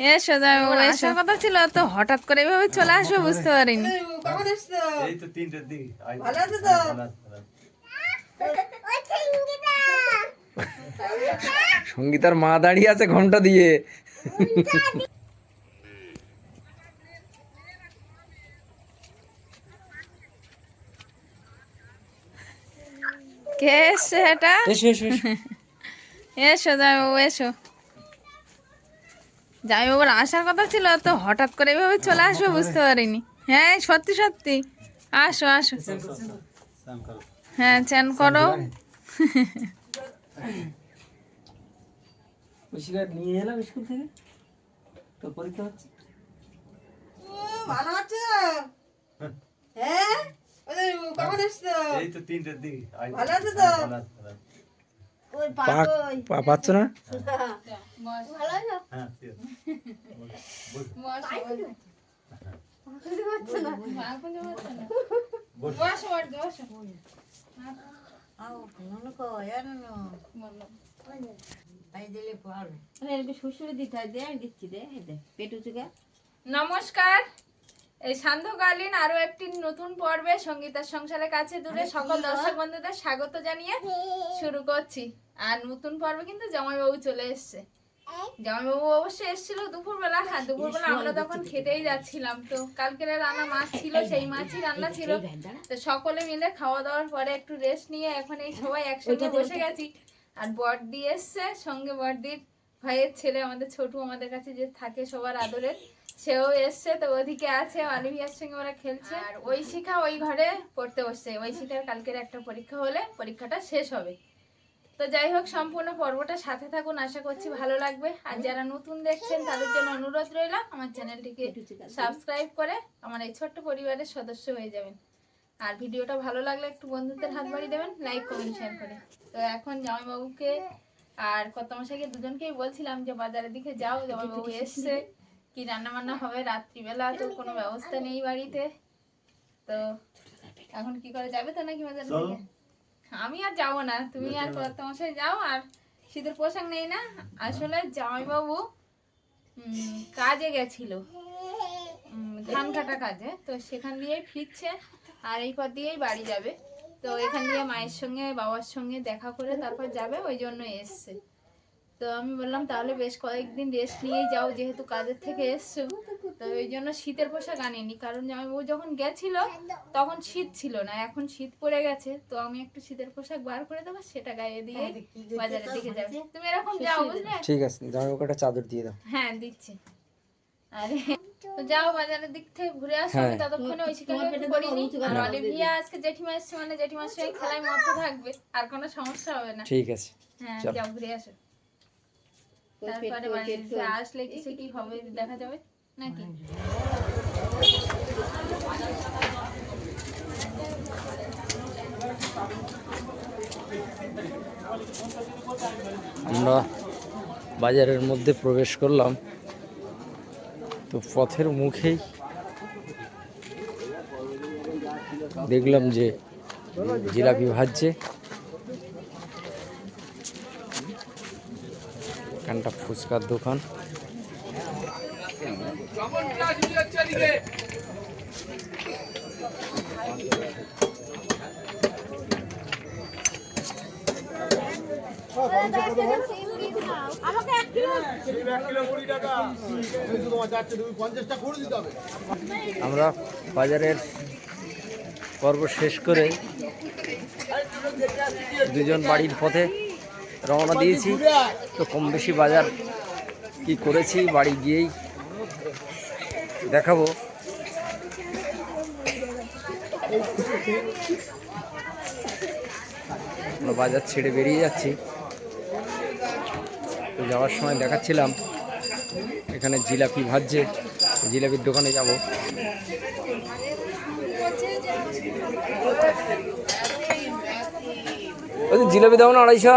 এসো যাই আসার কথা ছিল তো হঠাৎ করে এভাবে চলে আসবে বুঝতে পারিনি। এই তো? তিনটের ভালো আছো। সঙ্গীতার মা দাঁড়িয়ে আছে ঘণ্টা দিয়ে। কে এসছে এটা? এসো এসো এসো। এসো এসো। যাই বাবুর আসার কথা ছিল তো হঠাৎ করে এভাবে চলে আসবে বুঝতে পারিনি। হ্যাঁ সত্যি সত্যি। আসো আসো। হ্যাঁ চ্যান করো। নিয়ে এলাম স্কুল থেকে। তোর পরীক্ষা হচ্ছে? ভালো আছো? হ্যাঁ? কখন এসছো? এই তো তিনটের দিকে। ভালো আছো তো? ভালো আছি, ভালো আছি। পা পা- পাচ্ছ না? হ্যাঁ, ঠিক আছে। নমস্কার। এই সান্ধ্যকালীন আরও একটি নতুন পর্বে সঙ্গীতার সংসারের কাছে দূরে সকল দর্শক বন্ধুদের স্বাগত জানিয়ে শুরু করছি। আর নতুন পর্বে কিন্তু জামাইবাবু চলে এসছে। জামাইবাবু অবশ্যই এসেছিল দুপুরবেলা। হ্যাঁ দুপুরবেলা আমরা তখন খেতেই যাচ্ছিলাম। তো কালকের রান্না মাছ ছিল সেই মাছই রান্না ছিল। তো সকলে মিলে খাওয়া দাওয়ার পরে একটু রেস্ট নিয়ে এখন এই সবাই একসঙ্গে বসে গেছি। আর বড়দি এসছে সঙ্গে বড়দির ভাইয়ের ছেলে আমাদের ছোটু আমাদের কাছে যে থাকে সবার আদরের। সেও এসছে, তো ওদিকে আছে অলিভিয়ার সঙ্গে ওরা খেলছে। আর ওই শিখা ওই ঘরে পড়তে বসছে। ওই শিখার কালকের একটা পরীক্ষা হলে পরীক্ষাটা শেষ হবে। তো যাই হোক, সম্পূর্ণ পর্বটা সাথে থাকুন, আশা করছি ভালো লাগবে। আর যারা নতুন দেখছেন, তাদের জন্য অনুরোধ রইল, আমার চ্যানেলটিকে সাবস্ক্রাইব করে আমার এই ছোট্ট পরিবারের সদস্য হয়ে যাবেন। আর ভিডিওটা ভালো লাগলে একটু বন্ধুদের হাত বাড়িয়ে দেবেন, লাইক, কমেন্ট শেয়ার করে। তো এখন জামাইবাবুকে আর কর্তামশাইকে দুজনকেই বলছিলাম যে বাজারের দিকে যাও, জামাইবাবু এসছে। কি রান্না বান্না হবে? রাত্রিবেলা তো কোনো ব্যবস্থা নেই বাড়িতে। তো এখন কি করে যাবে তো নাকি চলো। আমি আর যাব না। তুমি আর কর্তামশাই যাও আর শীতের পোশাক নেই না? আসলে জামাইবাবু কাজে গেছিল। ধান কাটা কাজে। তো সেখান দিয়েই ফিরছে আর এই পথ দিয়েই বাড়ি যাবে। তো এখান দিয়ে মায়ের সঙ্গে বাবার সঙ্গে দেখা করে তারপর যাবে। ওই জন্য এসছে। তো আমি বললাম তাহলে বেশ কয়েকদিন রেস্ট নিয়েই যাও যেহেতু কাজের থেকে এসছো। তো ওই জন্য শীতের পোশাক আনিনি। কারণ জামাইবাবু যখন গেছিল তখন শীত ছিল না এখন শীত পড়ে গেছে। তো আমি একটু শীতের পোশাক বার করে দেবো সেটা গায়ে দিয়ে বাজারের দিকে যাবে। তুমি এরকম যাও বুঝলে? ঠিক আছে জামাইবাবুকে একটা চাদর দিয়ে দাও। হ্যাঁ দিচ্ছি। আরে তো যাও বাজারের দিক থেকে ঘুরে আসো আমি হ্যাঁ। ততক্ষণে ওই শিকারে করিনি। আর অলিভিয়া আজকে জেঠিমা এসছে মানে জেঠিমার সঙ্গে খেলায় মতো থাকবে আর কোনো সমস্যা হবে না। ঠিক আছে। হ্যাঁ যাও ঘুরে আসো। তারপরে বাড়িতে আসলে কিছু কি হবে দেখা যাবে? নাকি? আমরা বাজারের মধ্যে প্রবেশ করলাম। তো পথের মুখেই দেখলাম যে জিলাপি ভাজছে। এখানটা ফুচকার দোকান। আমরা বাজারের পর্ব শেষ করে দুজন বাড়ির পথে রওনা দিয়েছি। তো কম বেশি বাজার কি করেছি বাড়ি গিয়েই দেখাবো। আমরা বাজার ছেড়ে বেরিয়ে যাচ্ছি। তো যাওয়ার সময় দেখাচ্ছিলাম এখানে জিলাপি ভাজছে। জিলাপির দোকানে যাব। ওই জিলাপি দাও না আড়াইশো।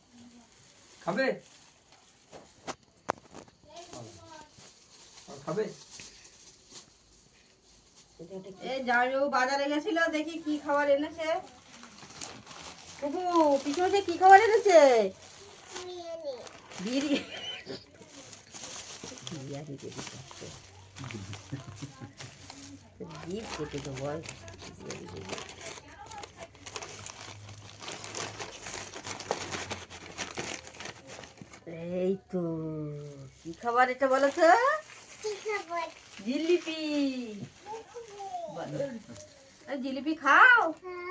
খাবে? খাবে? বাজারে গেছিল দেখি কি খাবার এনেছে। কুকু কি খাবার এনেছে বল বিরিয়ানি দিয়ে দিতে। এই তো কি খাবার এটা বলো। তো জিলিপি জিলিপি খাও?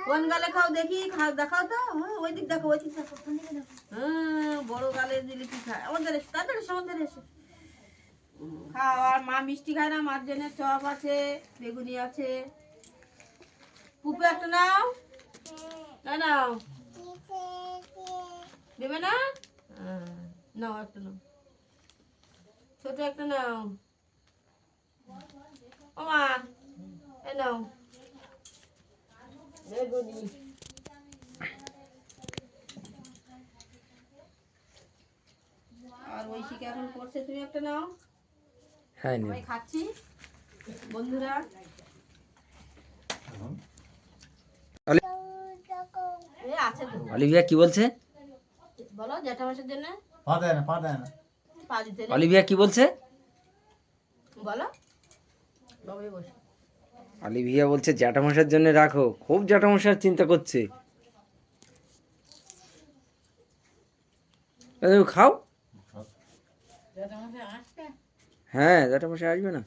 কোন গালে খাও দেখি খাও দেখাও তো। হ্যাঁ, ওই দিক দেখো ওই দিক দেখো। হ্যাঁ বড় গালে জিলিপি খায়। আমাদের এসে এসে আমাদের এসে। খাও আর মা মিষ্টি খায় না মার জন্য চপ আছে বেগুনি আছে। পুপু একটা নাও। না নাও। দেবে না? হ্যাঁ, নাও একটা নাও। ছোট একটা নাও। ও মা এই নাও। আর ঐশিকা এখন করছে? তুমি একটা নাও। হ্যাঁ খাচ্ছি। বন্ধুরা। এ আছে অলিভিয়া কি বলছে? বলো জ্যাঠা মাসের জন্য। পা দেয় না পা দেয় না। পা দিতে নেই। অলিভিয়া কি বলছে? বলো। অলিভিয়া বলছে জ্যাঠামশার জন্য রাখো। খুব জ্যাঠামশার চিন্তা করছে। খাও। হ্যাঁ জ্যাঠামশাই আসবে না।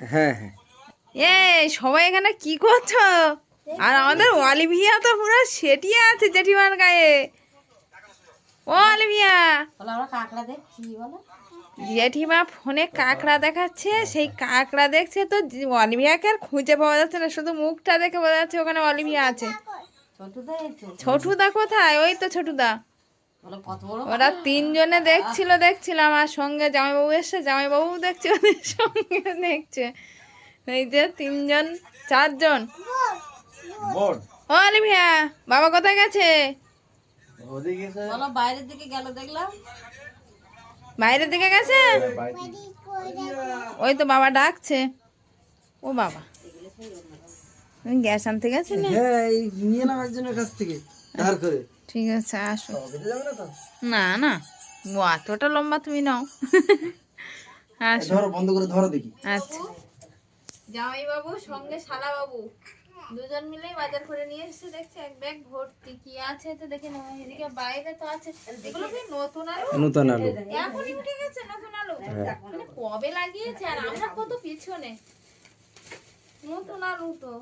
হ্যাঁ হ্যাঁ। এ সবাই এখানে কি করছ? আর আমাদের অলিভিয়া তো পুরো সেটিয়ে আছে জেঠিমার গায়ে। ও অলিভিয়া আমরা জেঠিমা ফোনে কাঁকড়া দেখাচ্ছে সেই কাঁকড়া দেখছে তো অলিভিয়াকে আর খুঁজে পাওয়া যাচ্ছে না শুধু মুখটা দেখে বোঝা যাচ্ছে ওখানে অলিভিয়া আছে। ছোটুদা কোথায়? ওই তো ছোটুদা। ওরা তিনজনে দেখছিল দেখছিলাম আর সঙ্গে জামাইবাবু এসছে জামাইবাবু দেখছে ওদের সঙ্গে দেখছে। এই যে তিনজন চারজন। ও অলিভিয়া বাবা কোথায় গেছে? ওদিকে বলো বাইরের দিকে গেল দেখলাম। বাইরের দিকে গেছে? ওই তো বাবা ডাকছে। ও বাবা। গ্যাস আনতে গেছিলে হ্যাঁ এই নিয়ে নাও একজনের কাছ থেকে ধার করে। ঠিক আছে আসো। না না না। ও এতটা লম্বা তুমি নাও। আসো। ধরো বন্ধ করে ধরো দেখি। আচ্ছা। জামাই বাবু সঙ্গে শালা বাবু দুজন মিলেই বাজার করে নিয়ে এসেছে দেখছে এক ব্যাগ ভর্তি। কি আছে তো দেখে নাও এদিকে বাইরে তো আছে। এগুলো কি নতুন আলু? নতুন আলু। এখনই উঠে গেছে নতুন আলু। মানে কবে লাগিয়েছে আর আমরা কত পিছনে? নতুন আলু তো।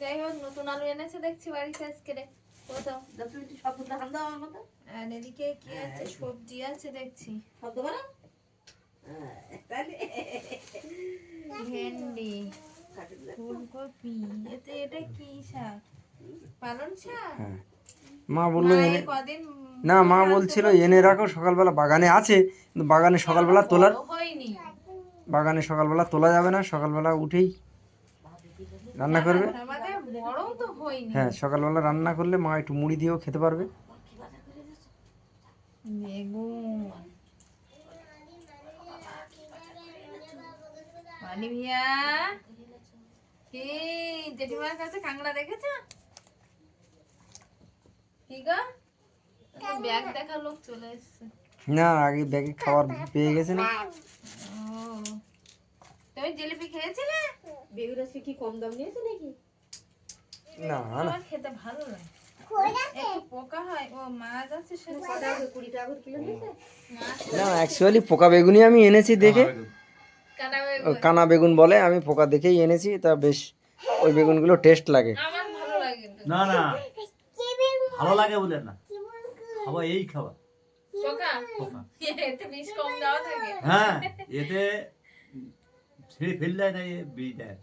যাই হোক নতুন আলু এনেছে দেখছি বাড়িতে আজকে রে। কোথাও? তুমি একটু শব্দ দেখান দাও আমার মতো আর এদিকে কি আছে? সবজি আছে দেখছি। শব্দ করো ভেন্ডি। ফুলকপি এতে এটা কি শাক? পালন শাক? হ্যাঁ। মা বলল এনে কদিন না মা বলছিল এনে রাখো সকালবেলা বাগানে আছে কিন্তু বাগানে সকালবেলা তোলার বাগানে সকালবেলা তোলা যাবে না সকালবেলা উঠেই রান্না করবে। হ্যাঁ সকালবেলা রান্না করলে মা একটু মুড়ি দিয়েও খেতে পারবে। বেগুন। কি জেঠিমার কাছে কাঁকড়া দেখেছ? কি গো? ব্যাগ দেখা লোক চলে এসছে। না আগে ব্যাগে খাবার পেয়ে গেছে না ও তুমি জিলিপি খেয়েছিলে? বেগুন আজকে কি কম দাম নিয়েছে নাকি? না না। আমার খেতে ভালো লাগে। একটু পোকা হয় ও মাছ আছে কুড়ি টাকা করে কিলো না অ্যাকচুয়ালি পোকা বেগুনই আমি এনেছি দেখে। বেগুন। কানা বেগুন বলে আমি পোকা দেখেই এনেছি তা বেশ ওই বেগুনগুলো টেস্ট লাগে। আমার ভালো লাগে তো। না না। ভালো লাগে বলে না। খাবার এই থাকে। হ্যাঁ এতে ছিঁড়ে ফেল না বীজ দেয়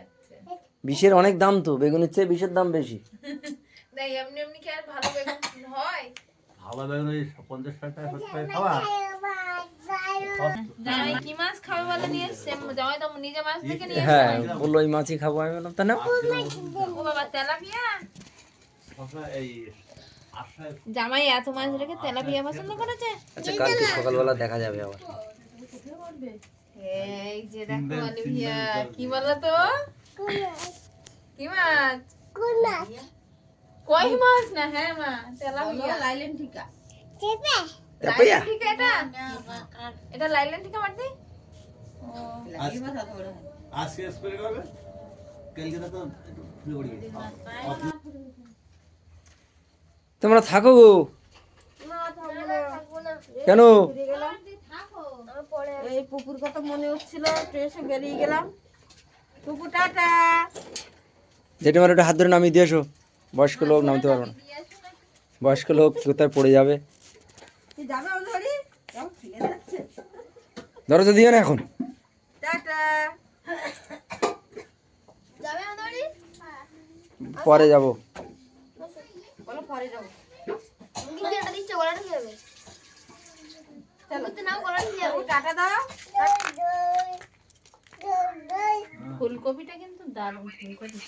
আচ্ছা। বিষের অনেক দাম তো বেগুনের চেয়ে বিষের দাম বেশি। এমনি এমনি কি আর ভালো বেগুন হয়? ভালো বেগুন ওই পঞ্চাশ ষাট টাকা সত্তর খাওয়া। জামাই কি মাছ খাবে বলে নিয়ে এসছে? জামাই তো নিজে মাছ থেকে নিয়ে হ্যাঁ বলল ওই মাছই খাব আমি বললাম তা না তেলাপিয়া? এই জামাই এত মাছ রেখে তেলাপিয়া পছন্দ করেছে? আচ্ছা কালকে সকালবেলা দেখা যাবে আবার। এই যে দেখো অলিভিয়া কি বলো তো? কি মাছ। কই মাছ না হ্যাঁ মা তেলাপিয়া লাইলেন ঠিকা। তেলাপিয়া? লাইলেন ঠিক এটা? এটা লাইলেন ঠিক মারতে? আজকে স্প্রে করবে? কালকে তো ফুলে পড়ে গেছে তোমরা থাকো গো। কেন? এই পুকুর কথা মনে হচ্ছিল ট্রেসে বেরিয়ে গেলাম। পুকুর টাটা জেঠিমার একটু হাত ধরে নামিয়ে দিয়ে এসো। বয়স্ক লোক নামতে পারব না। বয়স্ক লোক কোথায় পড়ে যাবে? দরজা দিও না এখন। পরে যাব। যাব। চলো। টাটা দাও। ফুলকপিটা কিন্তু দারুণ ফুলকপি।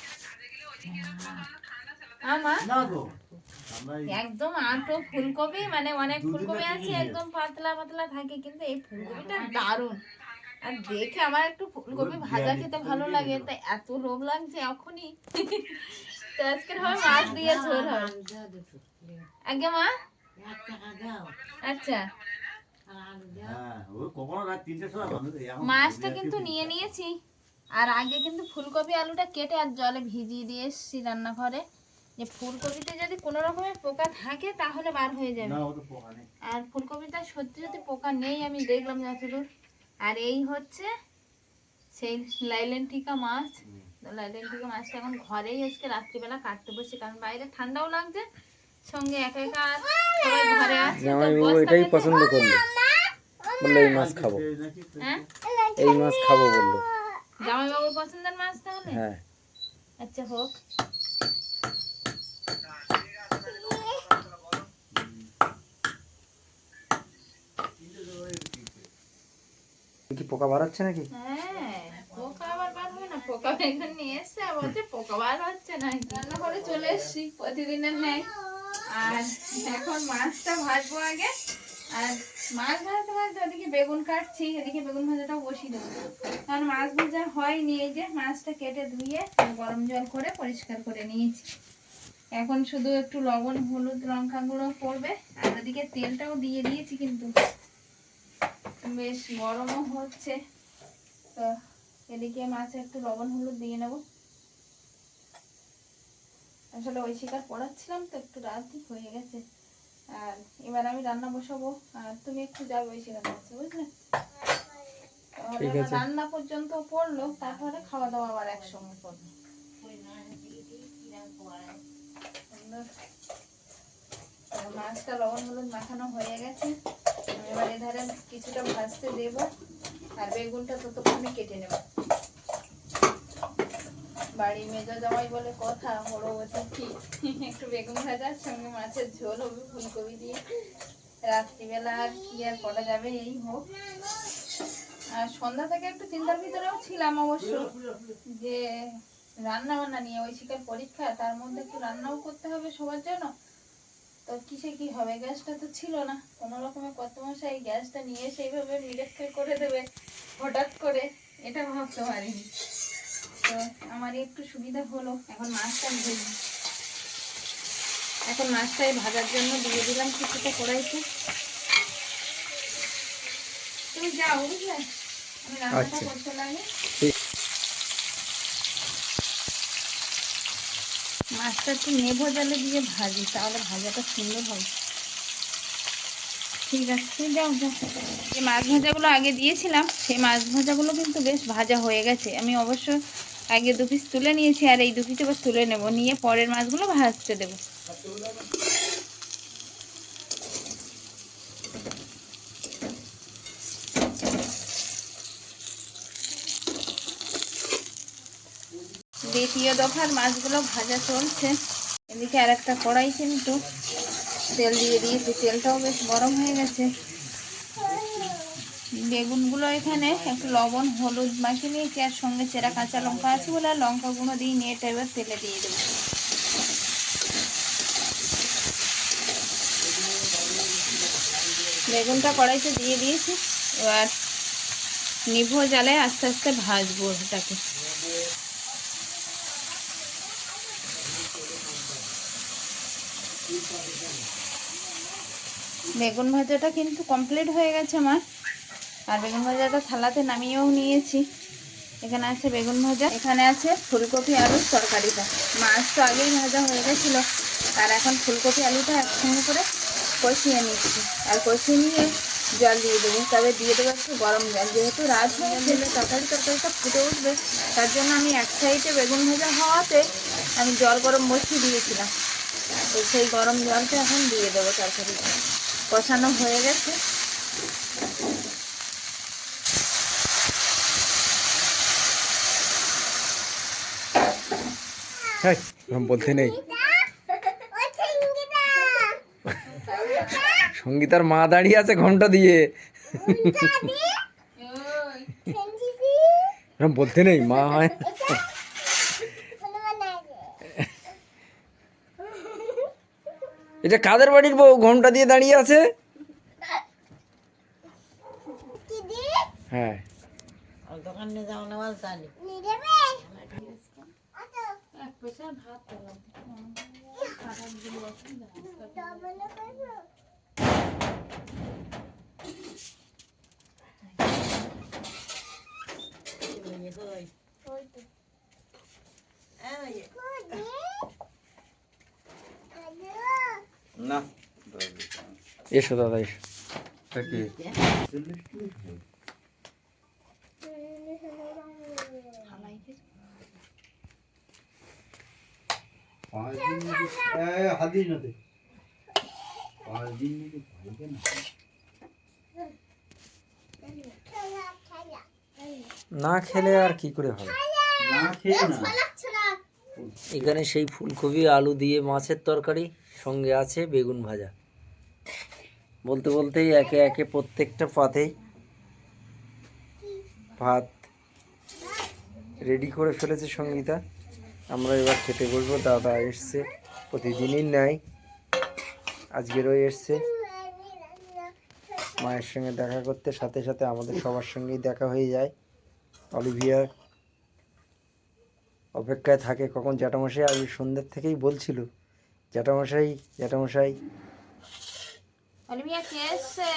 একদম আটো ফুলকপি মানে অনেক ফুলকপি আছে একদম পাতলা পাতলা থাকে কিন্তু এই ফুলকপিটা দারুণ। আর দেখে আমার একটু ফুলকপি ভাজা খেতে ভালো লাগে তাই এত লোভ লাগছে এখনই। তো আজকের হবে মাছ দিয়ে ঝোল হবে। আগে মা? আচ্ছা। হ্যাঁ মাছটা কিন্তু নিয়ে নিয়েছি। আর আগে কিন্তু ফুলকপি আলুটা কেটে আর জলে ভিজিয়ে দিয়ে এসেছি রান্নাঘরে। যে ফুলকপিতে যদি কোনো রকমের পোকা থাকে তাহলে বার হয়ে যাবে। না ও পোকা নেই। আর ফুলকপিটা সত্যি সত্যি পোকা নেই আমি দেখলাম যতদূর আর এই হচ্ছে সেই লাইলেন টিকা মাছ। তো লাইলেন টিকা মাছটা এখন ঘরেই আজকে রাত্রিবেলা কাটতে বসে কারণ বাইরে ঠান্ডাও লাগছে। সঙ্গে একা একা সবাই ঘরে আছে এটাই পছন্দ করল বলল এই মাছ খাব। হ্যাঁ? এই মাছ খাব বলল। জামাইবাবুর পছন্দের মাছ তাহলে? হ্যাঁ। আচ্ছা হোক। কি পোকা নাকি? হ্যাঁ পোকা আবার বার হবে না? পোকা বেগুন নিয়ে এসছে বলছে পোকা বার হচ্ছে না রান্না করে চলে এসছি প্রতিদিনের নেয় আর এখন মাছটা ভাজবো আগে। আর মাছ ভাজতে ভাজতে ওদিকে বেগুন কাটছি এদিকে বেগুন ভাজাটাও বসিয়ে দেবো। কারণ মাছ ভাজা হয়নি এই যে মাছটা কেটে ধুয়ে গরম জল করে পরিষ্কার করে নিয়েছি। এখন শুধু একটু লবণ হলুদ লঙ্কা গুঁড়ো পড়বে আর ওদিকে তেলটাও দিয়ে দিয়েছি কিন্তু। বেশ গরমও হচ্ছে। তো এদিকে মাছে একটু লবণ হলুদ দিয়ে নেব। আসলে ওই শিকার পড়াচ্ছিলাম তো একটু রাতই হয়ে গেছে। আর এবার আমি রান্না বসাবো। আর তুমি একটু যাবে ওই শিকার কাছে বুঝলে। রান্না পর্যন্ত পড়ল তারপরে খাওয়া দাওয়া আবার একসঙ্গে। আর মাছটা লবণ হলুদ মাখানো হয়ে গেছে। এবার এধারে কিছুটা ভাজতে দেব আর বেগুনটা ততক্ষণে কেটে নেব। বাড়ি মেজো জামাই বলে কথা, বড় অতিথি। একটু বেগুন ভাজার সঙ্গে মাছের ঝোল হবে ফুলকপি দিয়ে। রাত্রিবেলা আর কি আর করা যাবে, এই হোক। আর সন্ধ্যা থেকে একটু চিন্তার ভিতরেও ছিলাম অবশ্য যে রান্না বান্না নিয়ে, ওই শিকার পরীক্ষা, তার মধ্যে একটু রান্নাও করতে হবে সবার জন্য। তো কিসে কি হবে? গ্যাসটা তো ছিল না। কোনো রকমের কত মশাই গ্যাসটা নিয়ে সেইভাবে মিলেক্ট করে দেবে হঠাৎ করে। এটা ভাবতে পারিনি। তো আমার একটু সুবিধা হলো। এখন মাছটা ভেজে এখন মাছটাই ভাজার জন্য দিয়ে দিলাম কিছুটা কড়াইতে। তুমি যাও বুঝলে? আমি রান্নাটা আচ্ছা। করতে লাগে। মাছটা একটু নেভো জালে দিয়ে ভাজি, তাহলে ভাজাটা সুন্দর হবে। ঠিক আছে যাও যাও। যে মাছ ভাজাগুলো আগে দিয়েছিলাম, সেই মাছ ভাজাগুলো কিন্তু বেশ ভাজা হয়ে গেছে। আমি অবশ্য আগে দু পিস তুলে নিয়েছি, আর এই দু পিস এবার তুলে নেব। নিয়ে পরের মাছগুলো ভাজতে দেবো। দ্বিতীয় দফার মাছগুলো ভাজা চলছে। এদিকে আর একটা কড়াই কিন্তু তেল দিয়ে দিয়েছি। তেলটাও বেশ গরম হয়ে গেছে। বেগুনগুলো এখানে একটু লবণ, হলুদ মাখিয়ে নিয়েছি আর সঙ্গে চেরা কাঁচা লঙ্কা আছে বলে আর লঙ্কা গুঁড়ো দিয়ে নিয়ে এটা এবার তেলে দিয়ে দেবো। বেগুনটা কড়াইতে দিয়ে দিয়েছি। এবার নিভো জালে আস্তে আস্তে ভাজবো এটাকে। বেগুন ভাজাটা কিন্তু কমপ্লিট হয়ে গেছে আমার। আর বেগুন ভাজাটা থালাতে নামিয়েও নিয়েছি। এখানে আছে বেগুন ভাজা, এখানে আছে ফুলকপি আলুর তরকারিটা। মাছ তো আগেই ভাজা হয়ে গেছিল। আর এখন ফুলকপি আলুটা একসঙ্গে করে কষিয়ে নিচ্ছি। আর কষিয়ে নিয়ে জল দিয়ে দেবো। তবে দিয়ে দেবো একটু গরম জল। যেহেতু রাত হয়ে গেলে তরকারি তরকারিটা ফুটে উঠবে, তার জন্য আমি এক সাইডে বেগুন ভাজা হওয়াতে আমি জল গরম বসিয়ে দিয়েছিলাম। তো সেই গরম জলটা এখন দিয়ে দেবো তরকারিতে। কষানো হয়ে গেছে। হ্যাঁ বলতে নেই। সঙ্গীতার মা দাঁড়িয়ে আছে ঘণ্টা দিয়ে। এরকম বলতে নেই মা হয়। এটা কাদের বাড়ির বউ? ঘোমটা দিয়ে দাঁড়িয়ে আছে হ্যাঁ না এসো দাদা এসো। না খেলে আর কি করে হবে? না খেয়ে না। এখানে সেই ফুলকপি আলু দিয়ে মাছের তরকারি সঙ্গে আছে বেগুন ভাজা। বলতে বলতেই একে একে প্রত্যেকটা পাতেই ভাত রেডি করে ফেলেছে সঙ্গীতা। আমরা এবার খেতে বসবো, দাদা এসছে, প্রতিদিনই নাই আজকেরও এসছে। মায়ের সঙ্গে দেখা করতে, সাথে সাথে আমাদের সবার সঙ্গেই দেখা হয়ে যায়। অলিভিয়া অপেক্ষায় থাকে কখন জ্যাঠামশাই আজ সন্ধ্যের থেকেই বলছিল, জ্যাঠামশাই জ্যাঠামশাই কে এসছে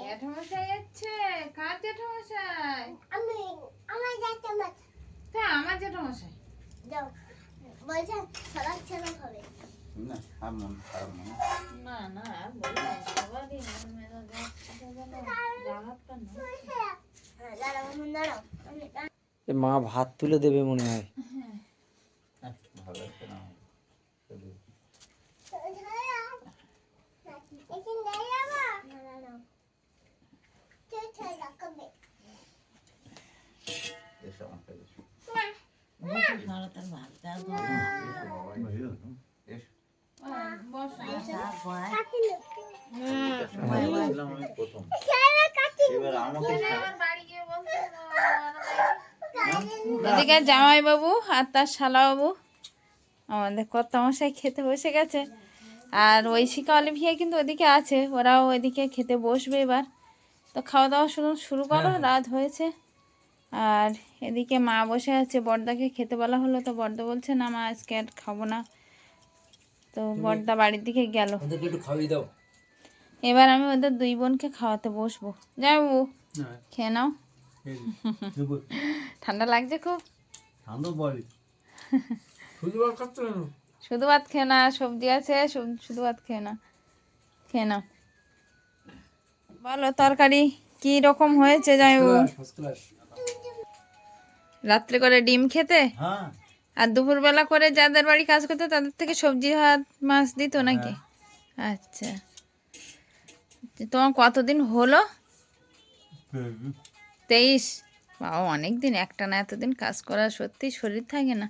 জ্যাঠামশাই এসছে কার জ্যাঠামশাই তা আমার জ্যাঠামশাই না আর মন খারাপ না না না বলো না, সবারই মন মেজাজ একসাথে যেন রাগাতটা না। এ মা ভাত তুলে দেবে মনে হয়। ভালো লাগছে না এসে আমাকে এসো। এসো। আহ, বসো, বসো। বলেছিলাম আমি প্রথম। এবার আমাকে আমার বাড়ি গিয়ে বলছে, এদিকে জামাই বাবু আর তার শালা বাবু আমাদের কর্তামশাই খেতে বসে গেছে। আর ঐশিকা অলিভিয়া কিন্তু ওদিকে আছে। ওরাও ওইদিকে খেতে বসবে এবার। তো খাওয়া দাওয়া শুরু শুরু করো রাত হয়েছে। আর এদিকে মা বসে আছে বর্দাকে খেতে বলা হলো তো বর্দা বলছে না মা আজকে আর খাব না। তো বর্দা বাড়ির দিকে গেল। এবার আমি ওদের দুই বোনকে খাওয়াতে বসবো। যাই বাবু খেয়ে নাও। ঠান্ডা লাগছে খুব? শুধু ভাত খেয়ে না সবজি আছে শুধু ভাত খেয়ে না খেয়ে নাও। বলো তরকারি কি রকম হয়েছে যাই রাত্রে করে ডিম খেতে? হ্যাঁ। আর দুপুরবেলা করে যাদের বাড়ি কাজ করতে তাদের থেকে সবজি ভাত মাছ দিত নাকি? আচ্ছা। তোমার কতদিন হলো? তেইশ। বাবা অনেক দিন একটা না এতদিন কাজ করা সত্যি শরীর থাকে না।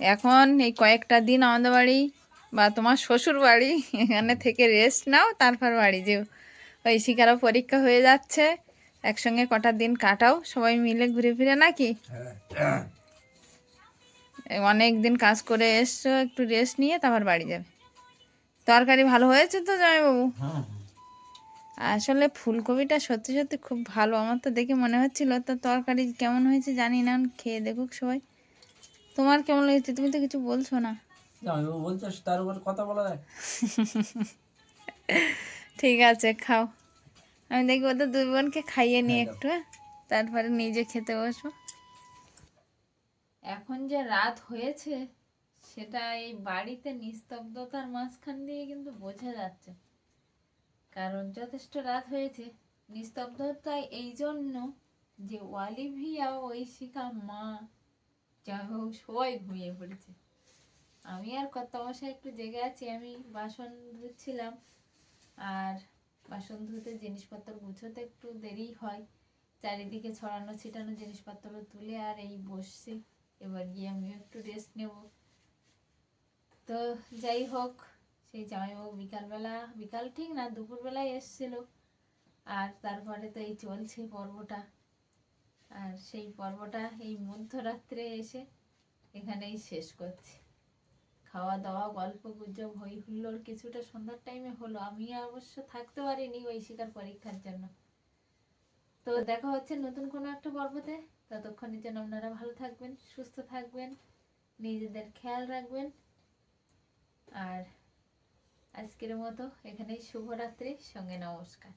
এখন এই কয়েকটা দিন আমাদের বাড়ি বা তোমার শ্বশুর বাড়ি এখানে থেকে রেস্ট নাও তারপর বাড়ি যেও। ওই শিকারও পরীক্ষা হয়ে যাচ্ছে। একসঙ্গে কটা দিন কাটাও সবাই মিলে ঘুরে ফিরে নাকি? অনেক দিন কাজ করে এসছো একটু রেস্ট নিয়ে তারপর বাড়ি যাবে। তরকারি ভালো হয়েছে তো জামাইবাবু? হ্যাঁ আসলে ফুলকপিটা সত্যি সত্যি খুব ভালো আমার তো দেখে মনে হচ্ছিল তো তরকারি কেমন হয়েছে জানি না খেয়ে দেখুক সবাই। তোমার কেমন লেগেছে? তুমি তো কিছু বলছো না। বলছো তার উপর কথা বলা যায়। ঠিক আছে খাও। আমি দেখব ওদের দুই বোনকে খাইয়ে নিই একটু হ্যাঁ? তারপরে নিজে খেতে বসো এখন যে রাত হয়েছে সেটা এই বাড়িতে নিস্তব্ধতার মাঝখান দিয়ে কিন্তু বোঝা যাচ্ছে কারণ যথেষ্ট রাত হয়েছে নিস্তব্ধতা এই জন্য যে ওয়ালিভিয়া ঐশিকা মা যা হোক সবাই ঘুমিয়ে পড়েছে আমি আর কত মশাই একটু জেগে আছি আমি বাসন ধুচ্ছিলাম আর বাসন ধুতে জিনিসপত্র গুছোতে একটু দেরি হয়। চারিদিকে ছড়ানো ছিটানো জিনিসপত্র তুলে আর এই বসছি। এবার গিয়ে আমিও একটু রেস্ট নেব। তো যাই হোক, সেই জামাইবাবু বিকালবেলা, বিকাল ঠিক না, দুপুরবেলায় এসছিল। আর তারপরে তো এই চলছে পর্বটা। আর সেই পর্বটা এই মধ্যরাত্রে এসে এখানেই শেষ করছি। খাওয়া দাওয়া গল্প গুজব হই হুল্লোড় কিছুটা সন্ধ্যার টাইমে হলো। আমি অবশ্য থাকতে পারিনি ওই শিকার পরীক্ষার জন্য। তো দেখা হচ্ছে নতুন কোনো একটা পর্বতে। ততক্ষণের জন্য আপনারা ভালো থাকবেন, সুস্থ থাকবেন, নিজেদের খেয়াল রাখবেন। আর আজকের মতো এখানেই শুভরাত্রি, সঙ্গে নমস্কার।